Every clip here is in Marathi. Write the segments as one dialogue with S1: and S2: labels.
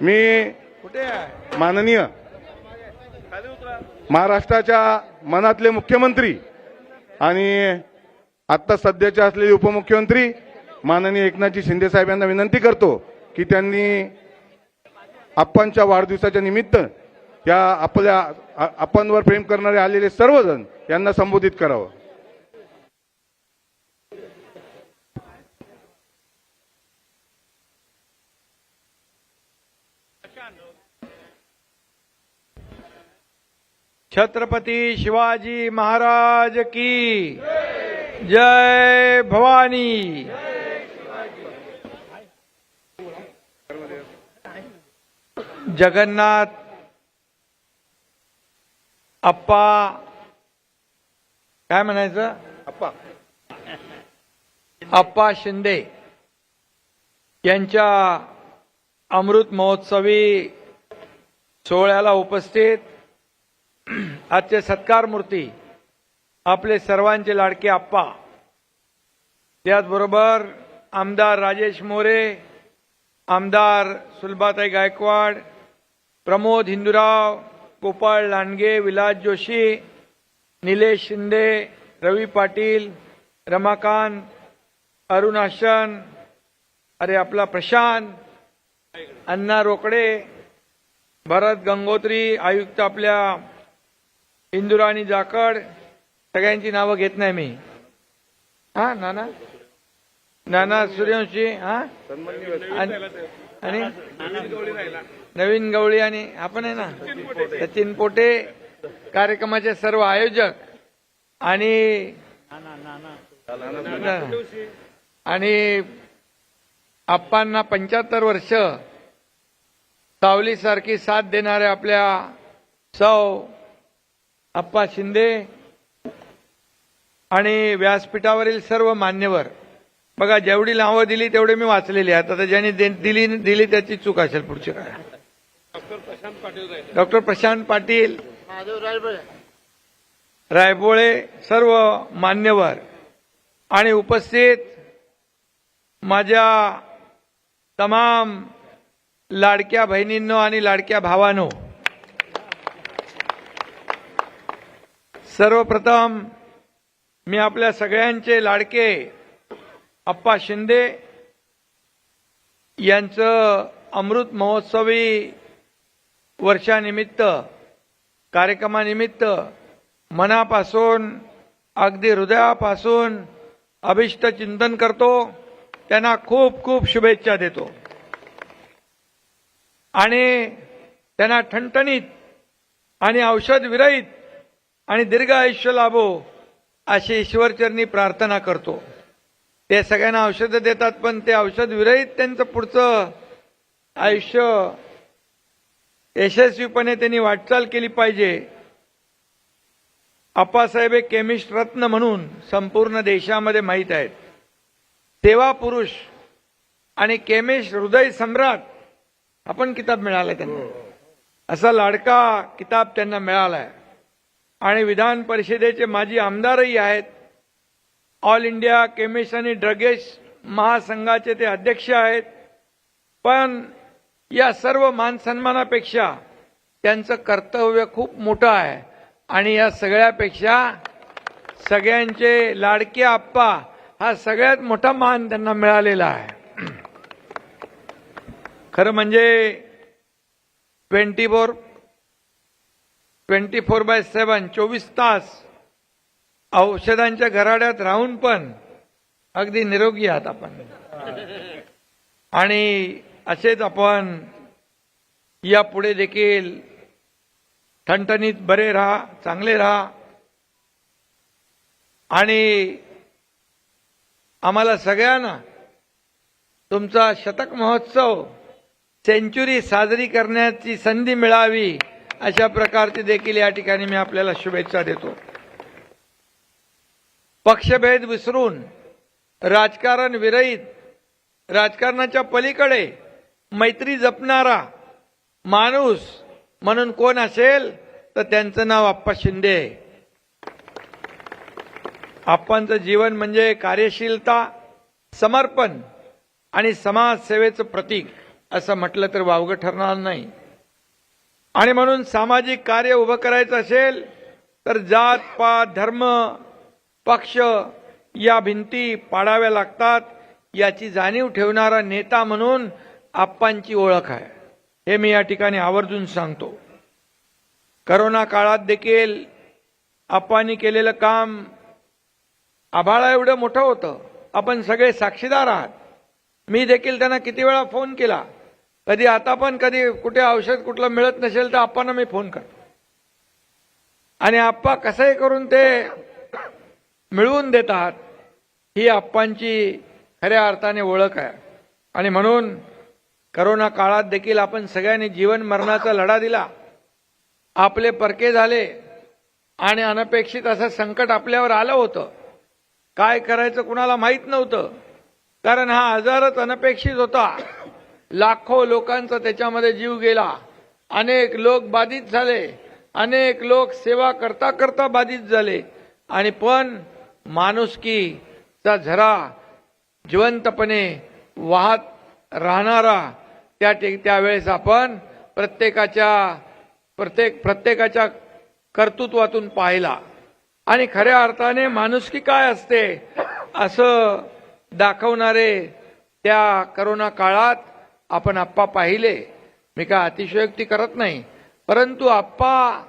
S1: मी माननीय महाराष्ट्राच्या मनातले मुख्यमंत्री आणि आत्ता सध्याचे असलेले उपमुख्यमंत्री माननीय एकनाथजी शिंदे साहेब यांना विनंती करतो की त्यांनी आप्पांच्या वाढदिवसाच्या निमित्त या आपल्या आ- आप्पांवर प्रेम करणारे आलेले सर्वजण यांना संबोधित करावं.
S2: छत्रपती शिवाजी महाराज की जय भवानी। जगन्नाथ अप्पा काय म्हणायचं?
S1: आप्पा
S2: अप्पा शिंदे यांच्या अमृत महोत्सवी सोहळ्याला उपस्थित आजचे सत्कार मूर्ती आपले सर्वांचे लाडके आप्पा. त्याचबरोबर आमदार राजेश मोरे आमदार सुलभाताई गायकवाड प्रमोद हिंदूराव गोपाळ लांडगे विलास जोशी निलेश शिंदे रवी पाटील रमाकांत अरुण आशन अरे आपला प्रशांत अण्णा रोकडे भरत गंगोत्री आयुक्त आपल्या इंदुराणी जाकड सगळ्यांची नावं घेत नाही मी. हा नाना? नाना सूर्यवंशी हा? आणि आणि? नवीन गवळी आणि आपण आहे ना? सचिन पोटे कार्यक्रमाचे सर्व आयोजक आणि आणि आप्पांना पंच्याहत्तर वर्ष सावलीसारखी साथ देणाऱ्या आपल्या सौ आप्पा शिंदे आणि व्यासपीठावरील सर्व मान्यवर. बघा जेवढी नावं दिली तेवढे मी वाचलेली आहेत. आता ज्यांनी दे- दिली दिली त्याची चूक असेल पुढची काय. डॉक्टर प्रशांत पाटील रायबोळे सर्व मान्यवर. आणि उपस्थित माझ्या तमाम लाडक्या बहिणींनो आणि लाडक्या भावानो सर्वप्रथम मी आपल्या सगळ्यांचे लाडके अप्पा शिंदे यांचं अमृत महोत्सवी वर्षानिमित्त कार्यक्रमानिमित्त मनापासून अगदी हृदयापासून अभिष्ट चिंतन करतो. त्यांना खूप खूप शुभेच्छा देतो. आणि त्यांना ठणठणीत आणि औषध विरहित आणि दीर्घ आयुष्य लाभो अशी ईश्वरचरणी प्रार्थना करतो. ते सगळ्यांना औषधं देतात पण ते औषध विरहित त्यांचं पुढचं आयुष्य यशस्वीपणे त्यांनी वाटचाल केली पाहिजे. अप्पासाहेब हे केमिस्ट रत्न म्हणून संपूर्ण देशामध्ये माहीत आहेत. सेवा पुरुष आणि केमिस्ट हृदय सम्राट आपण किताब मिळालाय त्यांना. असा लाडका किताब त्यांना मिळाला आहे आणि विधान परिषदेचे माजी आमदारही आहेत. ऑल इंडिया केमिस्ट आणि ड्रगेश महासंघाचे ते अध्यक्ष आहेत. पण या सर्व मानसन्मानापेक्षा त्यांचं कर्तव्य खूप मोठं आहे. आणि या सगळ्यापेक्षा सगळ्यांचे लाडके आप्पा हा सगळ्यात मोठा मान त्यांना मिळालेला आहे. खरं म्हणजे twenty four twenty four by seven चोवीस तास. औषधांच्या घराड्यात राहून पण अगदी निरोगी आहात आपण. आणि असेच आपण यापुढे देखील ठणठणीत बरे राहा चांगले राहा. आणि आम्हाला सगळ्यांना तुमचा शतक महोत्सव सेंचुरी साजरी करण्याची संधी मिळावी. अशा प्रकारची देखील या ठिकाणी मी आपल्याला शुभेच्छा देतो. पक्षभेद विसरून राजकारण विरहित राजकारणाच्या पलीकडे मैत्री जपणारा माणूस म्हणून कोण असेल तर त्यांचं नाव आप्पा शिंदे. आप्पांचं जीवन म्हणजे कार्यशीलता समर्पण आणि समाजसेवेचं प्रतीक असं म्हटलं तर वावगं ठरणार नाही. आणि म्हणून सामाजिक कार्य उभं करायचं असेल तर जात पात धर्म पक्ष या भिंती पाडाव्या लागतात. याची जाणीव ठेवणारा नेता म्हणून आप्पांची ओळख आहे. हे मी या ठिकाणी आवर्जून सांगतो. करोना काळात देखील आप्पांनी केलेलं काम आभाळा एवढं मोठं होतं. आपण सगळे साक्षीदार आहात. मी देखील त्यांना किती वेळा फोन केला. कधी आता पण कधी कुठे औषध कुठलं मिळत नसेल तर आप्पांना मी फोन करतो. आणि आप्पा कसंही करून ते मिळवून देतात ही आप्पांची खऱ्या अर्थाने ओळख आहे. आणि म्हणून करोना काळात देखील आपण सगळ्यांनी जीवन मरणाचा लढा दिला. आपले परके झाले आणि अनपेक्षित असं संकट आपल्यावर आलं होतं. काय करायचं कुणाला माहीत नव्हतं. कारण हा आजारच अनपेक्षित होता. लाखो लोकांचा त्याच्यामध्ये जीव गेला. अनेक लोक बाधित झाले. अनेक लोक सेवा करता करता बाधित झाले. आणि पण माणुसकीचा झरा जिवंतपणे वाहत राहणारा त्या त्यावेळेस आपण प्रत्येकाच्या प्रत्येक प्रत्येकाच्या कर्तृत्वातून पाहिला. आणि खऱ्या अर्थाने माणुसकी काय असते? असं दाखवणारे त्या करोना काळात आपण आप्पा पाहिले. मी काय अतिशयोक्ती करत नाही. परंतु आप्पा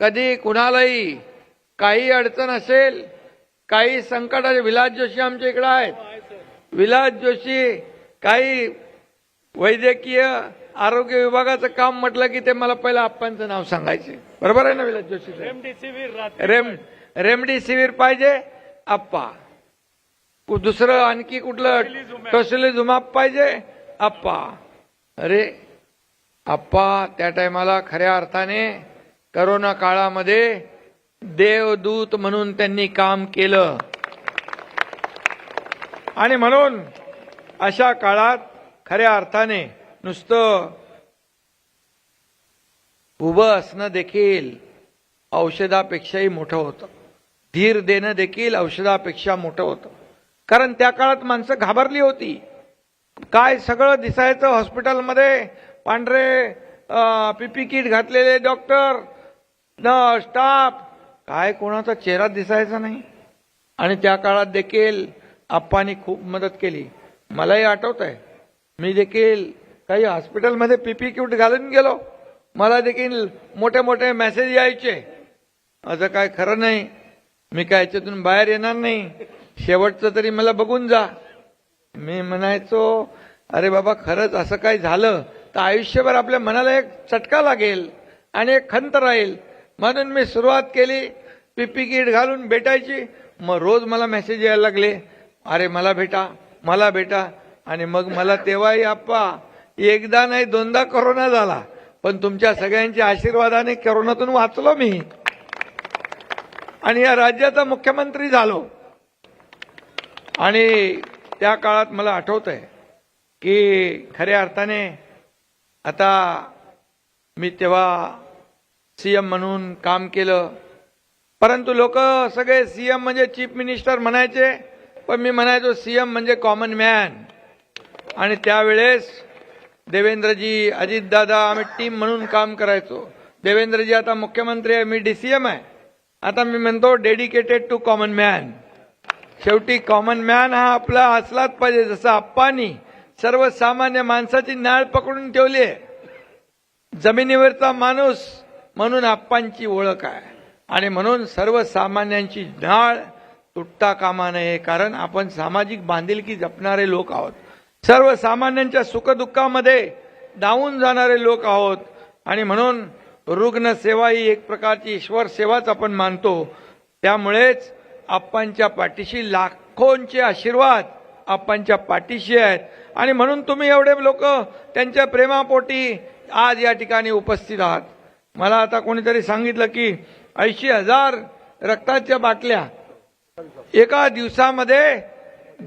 S2: कधी कुणालाही काही अडचण असेल काही संकटाचे विलास जोशी आमच्या इकडे आहेत. विलास जोशी काही वैद्यकीय आरोग्य विभागाचं काम म्हटलं की ते मला पहिलं आप्पांचं नाव सांगायचे. बरोबर आहे ना Vilas Joshi?
S3: Remdesivir
S2: rem remdesivir पाहिजे आप्पा. कु- दुसरं आणखी कुठलं? टोसिलिझुमाब पाहिजे. आप्पा अरे आप्पा त्या टायमाला खऱ्या अर्थाने करोना काळामध्ये देवदूत म्हणून त्यांनी काम केलं. आणि म्हणून अशा काळात खऱ्या अर्थाने नुसतं उभं असणं देखील औषधापेक्षाही मोठं होतं. धीर देणं देखील औषधापेक्षा मोठं होतं. कारण त्या काळात माणसं घाबरली होती. काय सगळं दिसायचं हॉस्पिटलमध्ये? पांढरे पीपी किट घातलेले डॉक्टर न स्टाफ. काय कोणाचा चेहरा दिसायचा नाही. आणि त्या काळात देखील आप्पांनी खूप मदत केली. मलाही आठवत आहे मी देखील काही हॉस्पिटलमध्ये पीपी किट घालून गेलो. मला देखील मोठे मोठे मेसेज यायचे. असं काय खरं नाही. मी काय याच्यातून बाहेर येणार नाही. शेवटचं तरी मला बघून जा. मी म्हणायचो अरे बाबा खरंच असं काय झालं तर आयुष्यभर आपल्या मनाला एक चटका लागेल आणि एक खंत राहील. म्हणून मी सुरुवात केली पीपी किट घालून भेटायची. मग रोज मला मेसेज यायला लागले अरे मला भेटा मला भेटा. आणि मग मला तेव्हाही आप्पा एकदा नाही दोनदा करोना झाला. पण तुमच्या सगळ्यांच्या आशीर्वादाने करोनातून वाचलो मी. आणि या राज्याचा मुख्यमंत्री झालो. आणि त्या काळात मला आठवत आहे की खऱ्या अर्थाने आता मी तेव्हा सी एम म्हणून काम केलं. परंतु लोक सगळे सी एम म्हणजे चीफ मिनिस्टर म्हणायचे पण मी म्हणायचो सी एम म्हणजे कॉमन मॅन. आणि त्यावेळेस देवेंद्रजी अजितदादा आम्ही टीम म्हणून काम करायचो. देवेंद्रजी आता मुख्यमंत्री आहे मी डी सी एम आहे. आता मी म्हणतो डेडिकेटेड टू कॉमन मॅन. शेवटी कॉमन मॅन हा आपला असलाच पाहिजे जसं आप्पानी सर्वसामान्य माणसाची नाळ पकडून ठेवली आहे. जमिनीवरचा माणूस म्हणून आप्पांची ओळख आहे. आणि म्हणून सर्वसामान्यांची नाळ तुटता कामा नये कारण आपण सामाजिक बांधिलकी जपणारे लोक आहोत. सर्वसामान्यांच्या सुखदुःखामध्ये डावून जाणारे लोक आहोत. आणि म्हणून रुग्ण सेवा ही एक प्रकारची ईश्वर सेवाच आपण मानतो. त्यामुळेच आप्पांच्या पाठीशी लाखोंचे आशीर्वाद आप्पांच्या पाठीशी आहेत. आणि म्हणून तुम्ही एवढे लोक त्यांच्या प्रेमापोटी आज या ठिकाणी उपस्थित आहात. मला आता कोणीतरी सांगितलं की ऐंशी हजार रक्ताच्या बाटल्या एका दिवसामध्ये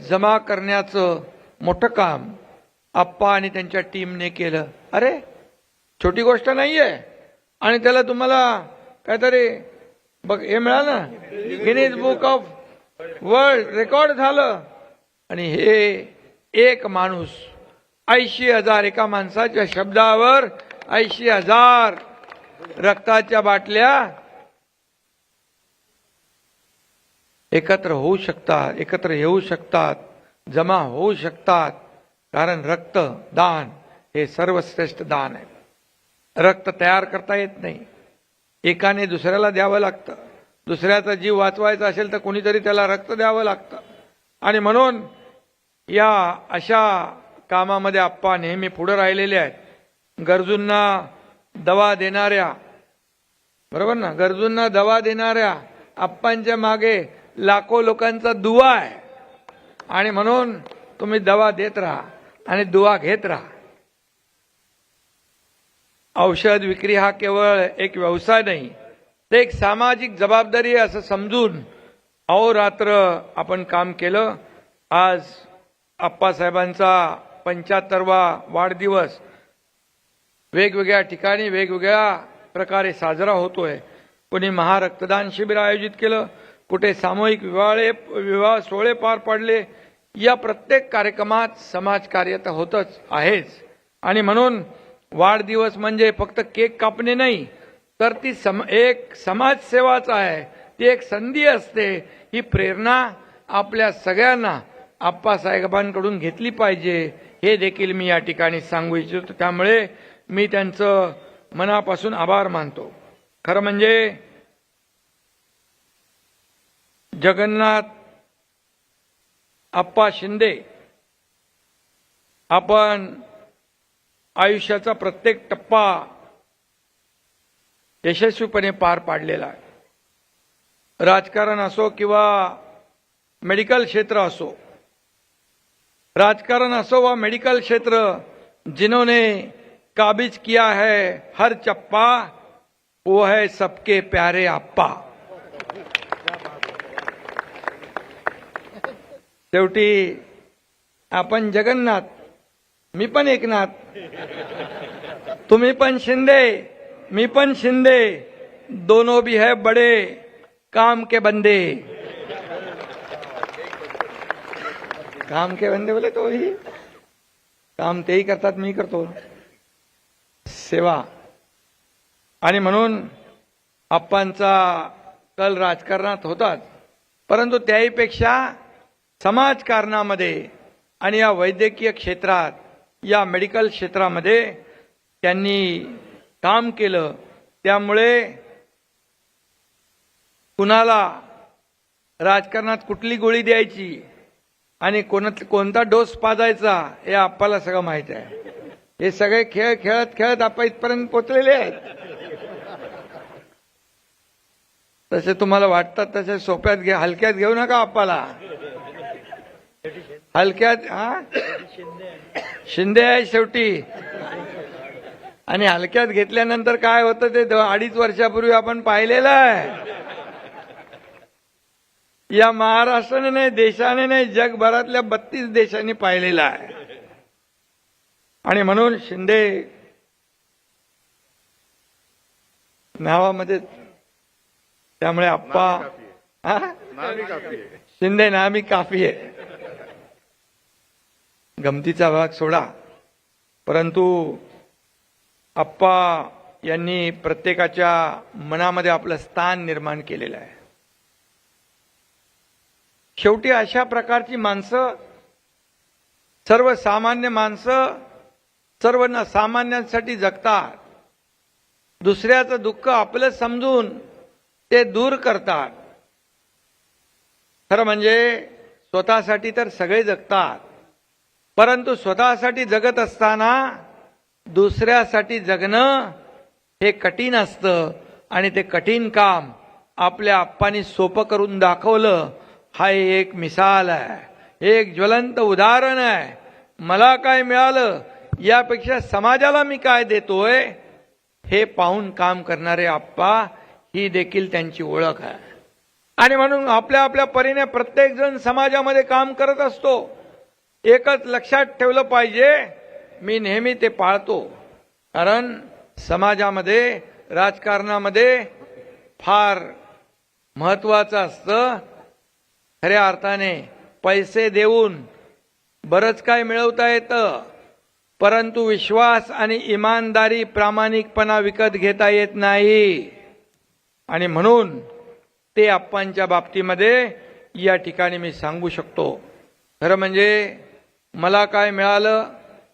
S2: जमा करण्याचं मोठं काम आप्पा आणि त्यांच्या टीमने केलं. अरे छोटी गोष्ट नाही आहे आणि त्याला तुम्हाला काहीतरी बघ हे मिळालं Guinness book of world record झालं. आणि हे एक माणूस ऐंशी हजार एका माणसाच्या शब्दावर ऐंशी हजार रक्ताच्या बाटल्या एकत्र होऊ शकतात एकत्र येऊ शकतात जमा होऊ शकतात. कारण रक्त दान हे सर्वश्रेष्ठ दान आहे. रक्त तयार करता येत नाही. एकाने दुसऱ्याला द्यावं लागतं. दुसऱ्याचा जीव वाचवायचा असेल तर कोणीतरी त्याला रक्त द्यावं लागतं. आणि म्हणून या अशा कामामध्ये आप्पा नेहमी पुढे राहिलेले आहेत. गरजूंना दवा देणाऱ्या बरोबर ना? गरजूंना दवा देणाऱ्या आप्पांच्या मागे लाखो लोकांचा दुवा आहे. आणि म्हणून तुम्ही दवा देत राहा आणि दुवा घेत राहा. औषध विक्री हा केवळ एक व्यवसाय नाही ते एक सामाजिक जबाबदारी आहे असं समजून अहोरात्र आपण काम केलं. आज आप्पासाहेबांचा पंच्याहत्तरवा वाढदिवस. वेगवेगळ्या ठिकाणी वेगवेगळ्या प्रकारे साजरा होतोय. कोणी महारक्तदान शिबिर आयोजित केलं कुठे सामूहिक विवाळे विवाह सोहळे पार पाडले या प्रत्येक कार्यक्रमात समाजकार्य तर होतच आहेच. आणि म्हणून वाढदिवस म्हणजे फक्त केक कापणे नाही तर ती सम एक समाजसेवाच आहे. ती एक संधी असते. ही प्रेरणा आपल्या सगळ्यांना आप्पासाहेबांकडून घेतली पाहिजे. हे देखील मी या ठिकाणी सांगू इच्छितो. त्यामुळे मी त्यांचं मनापासून आभार मानतो. खरं म्हणजे जगन्नाथ आप्पा शिंदे आपण आयुष्याचा प्रत्येक टप्पा यशस्वीपणे पार पाडलेला आहे. राजकारण असो किंवा मेडिकल क्षेत्र असो राजकारण असो व मेडिकल क्षेत्र जिन्होंने काबिज किया है हर चप्पा वो है सबके प्यारे आप्पा. शेवटी आपण जगन्नाथ मी पण एकनाथ तुम्ही पण शिंदे मी पण शिंदे दोनों भी है बड़े काम के बंदे। काम के बंदे बोले तो ही काम तेही करतात मी करतो। सेवा। आणि म्हणून आप्पांचा कल राजकारणात होताच परंतु त्याहीपेक्षा समाजकारणामध्ये आणि या वैद्यकीय क्षेत्रात या मेडिकल क्षेत्रामध्ये त्यांनी काम केलं. त्यामुळे कुणाला राजकारणात कुठली गोळी द्यायची आणि कोणात कोणता डोस पाजायचा हे आप्पाला सगळं माहीत आहे. हे सगळे खेळ खेळत खेळत आपण इथपर्यंत पोचलेले आहेत. तसे तुम्हाला वाटतात तसे सोप्यात घे हलक्यात घेऊ नका आप्पाला हलक्यात हा? शिंदे आहे शेवटी. आणि हलक्यात घेतल्यानंतर काय होतं ते अडीच वर्षापूर्वी आपण पाहिलेलं आहे. या महाराष्ट्राने नाही देशाने नाही जगभरातल्या बत्तीस देशांनी पाहिलेलं आहे. आणि म्हणून शिंदे नावामध्ये त्यामुळे आप्पा हा? शिंदे नामी काफी आहे. गमतीचा भाग सोडा. परंतु आप्पा यांनी प्रत्येकाच्या मनामध्ये आपलं स्थान निर्माण केलेलं आहे. शेवटी अशा प्रकारची माणसं सर्वसामान्य माणसं सर्व न सामान्यांसाठी जगतात. दुसऱ्याचं दुःख आपलं समजून ते दूर करतात. खरं म्हणजे स्वतःसाठी तर सगळे जगतात. परंतु स्वतःसाठी जगत असताना दुसऱ्यासाठी जगणं हे कठीण असतं. आणि ते कठीण काम आपल्या आप्पांनी सोपं करून दाखवलं. हा एक मिसाल आहे. एक ज्वलंत उदाहरण आहे. मला काय मिळालं? यापेक्षा समाजाला मी काय देतोय? हे पाहून काम करणारे आप्पा ही देखील त्यांची ओळख आहे. आणि म्हणून आपल्या आपल्या परीने प्रत्येकजण समाजामध्ये काम करत असतो. एकच लक्षात ठेवलं पाहिजे मी नेहमी ते पाळतो. कारण समाजामध्ये राजकारणामध्ये फार महत्वाचं असतं खऱ्या अर्थाने पैसे देऊन बरंच काय मिळवता येतं परंतु विश्वास आणि इमानदारी प्रामाणिकपणा विकत घेता येत नाही. आणि म्हणून ते आप्पांच्या बाबतीमध्ये या ठिकाणी मी सांगू शकतो. खरं म्हणजे मला काय मिळालं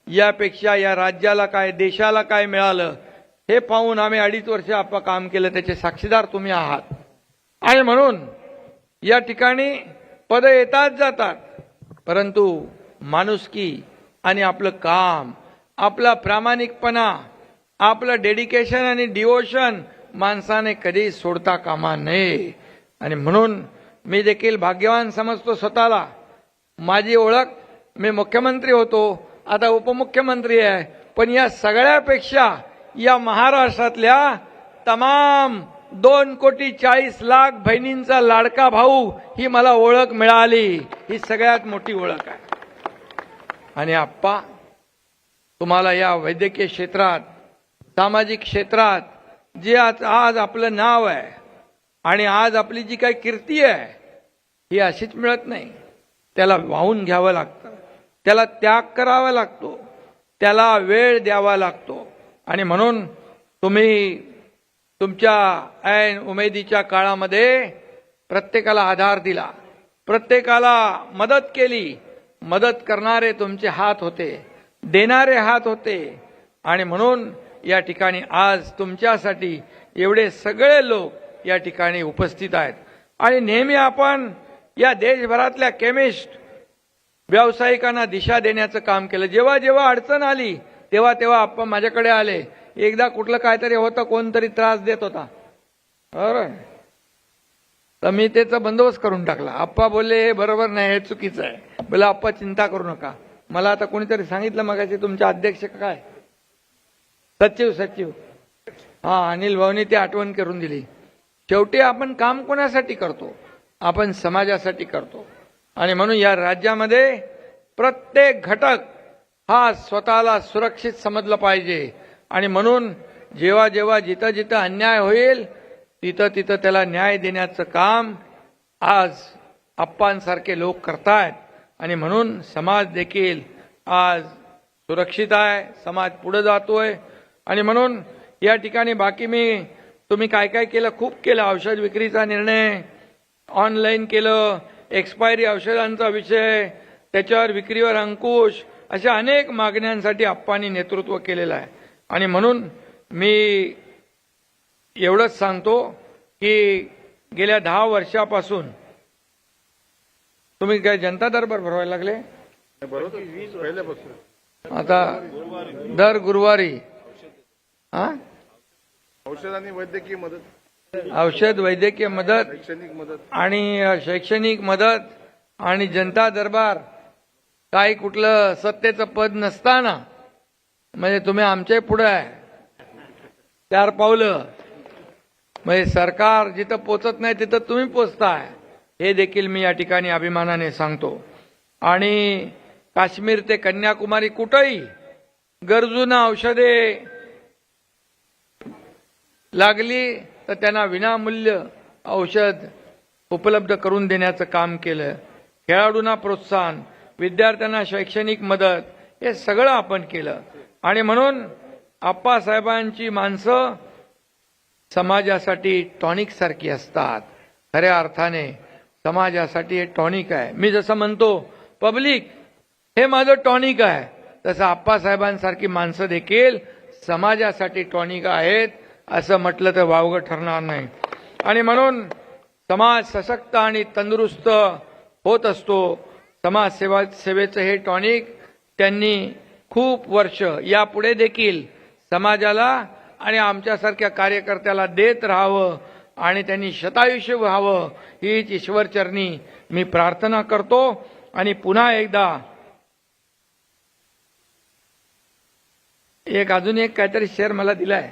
S2: यापेक्षा या राज्याला काय देशाला काय मिळालं हे पाहून आम्ही अडीच वर्ष आप काम केलं त्याचे साक्षीदार तुम्ही आहात. आणि म्हणून या ठिकाणी पद येतात जातात. परंतु माणुसकी आणि आपलं काम आपला प्रामाणिकपणा आपलं डेडिकेशन आणि डिवोशन माणसाने कधी सोडता कामा नये. आणि म्हणून मी देखील भाग्यवान समजतो स्वतःला. माझी ओळख मी मुख्यमंत्री होतो आता उपमुख्यमंत्री आहे. पण या सगळ्यापेक्षा या महाराष्ट्रातल्या तमाम दोन कोटी चाळीस लाख बहिणींचा लाडका भाऊ ही मला ओळख मिळाली. ही सगळ्यात मोठी ओळख आहे. आणि आप्पा तुम्हाला या वैद्यकीय क्षेत्रात सामाजिक क्षेत्रात जे आज आज आपलं नाव आहे आणि आज आपली जी काही कीर्ती आहे ही अशीच मिळत नाही. त्याला वाहून घ्यावं लागतं. त्याला त्याग करावा लागतो. त्याला वेळ द्यावा लागतो. आणि म्हणून तुम्ही तुमच्या ऐन उमेदीच्या काळामध्ये प्रत्येकाला आधार दिला. प्रत्येकाला मदत केली. मदत करणारे तुमचे हात होते. देणारे हात होते. आणि म्हणून या ठिकाणी आज तुमच्यासाठी एवढे सगळे लोक या ठिकाणी उपस्थित आहेत. आणि नेहमी आपण या देशभरातल्या केमिस्ट व्यावसायिकांना दिशा देण्याचं काम केलं. जेव्हा जेव्हा अडचण आली तेव्हा तेव्हा आपण माझ्याकडे आले. एकदा कुठलं काहीतरी होतं कोणतरी त्रास देत होता. बरं. तर मी त्याचा बंदोबस्त करून टाकला. आप्पा बोलले हे बरोबर नाही हे चुकीचं आहे. बोला आप्पा चिंता करू नका. मला आता कोणीतरी सांगितलं मगाशी तुमचे अध्यक्ष काय? सचिव सचिव. हा अनिल भाऊनी ती आठवण करून दिली. शेवटी आपण काम कोणासाठी करतो? आपण समाजासाठी करतो. आणि म्हणून या राज्यामध्ये प्रत्येक घटक हा स्वतःला सुरक्षित समजलं पाहिजे. आणि म्हणून जेव्हा जेव्हा जिथं जिथं अन्याय होईल तिथं तिथं त्याला न्याय देण्याचं काम आज अप्पांसारखे लोक करतायत. आणि म्हणून समाज देखील आज सुरक्षित आहे समाज पुढे जातोय. आणि म्हणून या ठिकाणी बाकी मी तुम्ही काय काय केलं? खूप केलं. औषध विक्रीचा निर्णय ऑनलाईन केलं. एक्सपायरी औषधांचा विषय त्याच्यावर विक्रीवर अंकुश अशा अनेक मागण्यांसाठी आप्पांनी नेतृत्व केलेलं आहे. आणि म्हणून मी एवढंच सांगतो की गेल्या दहा वर्षापासून तुम्ही काय जनता दरबार भरवायला लागले? आता दर गुरुवारी. हा?
S1: औषध आणि वैद्यकीय मदत
S2: औषध वैद्यकीय मदत
S1: शैक्षणिक मदत.
S2: आणि शैक्षणिक मदत आणि जनता दरबार काही कुठलं सत्तेचं पद नसताना म्हणजे तुम्ही आमच्या पुढे आहे. चार पावलं. म्हणजे सरकार जिथं पोचत नाही तिथं तुम्ही पोचताय. हे देखील मी या ठिकाणी अभिमानाने सांगतो. आणि काश्मीर ते कन्याकुमारी कुठंही गरजूंना औषधे लागली तर त्यांना विनामूल्य औषध उपलब्ध करून देण्याचं काम केलं. खेळाडूंना प्रोत्साहन विद्यार्थ्यांना शैक्षणिक मदत हे सगळं आपण केलं. आणि म्हणून आप्पासाहेबांची माणसं समाजासाठी टॉनिक सारखी असतात. खऱ्या अर्थाने समाजासाठी हे टॉनिक आहे. मी जसं म्हणतो पब्लिक हे माझं टॉनिक आहे. तसं आप्पासाहेबांसारखी माणसं देखील समाजासाठी टॉनिक आहेत. असं म्हटलं तर वावगं ठरणार नाही. आणि म्हणून समाज सशक्त आणि तंदुरुस्त होत असतो. समाजसेवा सेवेचं हे टॉनिक त्यांनी खूप वर्ष यापुढे देखील समाजाला आणि आमच्यासारख्या कार्यकर्त्याला देत राहावं आणि त्यांनी शतायुष्य व्हावं हीच ईश्वरचरणी मी प्रार्थना करतो. आणि पुन्हा एकदा एक अजून एक काहीतरी शेअर मला दिलाय.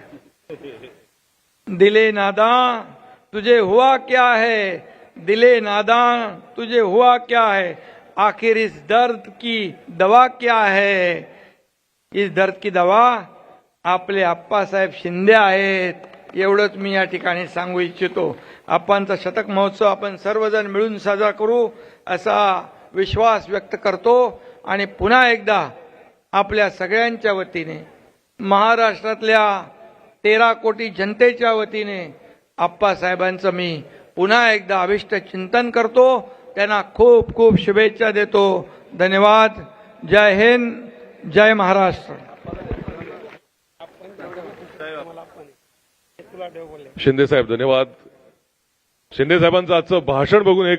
S2: दिले नादा तुझे हुआ क्या है? दिले नादा तुझे हुआ क्या है? आखिर इस दर्द की दवा क्या है? इस दर्द की दवा आपले आप्पासाहेब शिंदे आहेत. एवढंच मी या ठिकाणी सांगू इच्छितो. आप्पांचा शतक महोत्सव आपण सर्वजण मिळून साजरा करू असा विश्वास व्यक्त करतो आणि पुन्हा एकदा आपल्या सगळ्यांच्या वतीने महाराष्ट्रातल्या तेरा कोटी जनतेच्या वतीने आप्पासाहेबांचं मी पुन्हा एकदा अभिष्ट चिंतन करतो. त्यांना खूप खूप शुभेच्छा देतो. धन्यवाद. जय हिंद. जय महाराष्ट्र.
S3: शिंदे साहेब धन्यवाद. शिंदे साहेबांचं आजचं भाषण बघून एक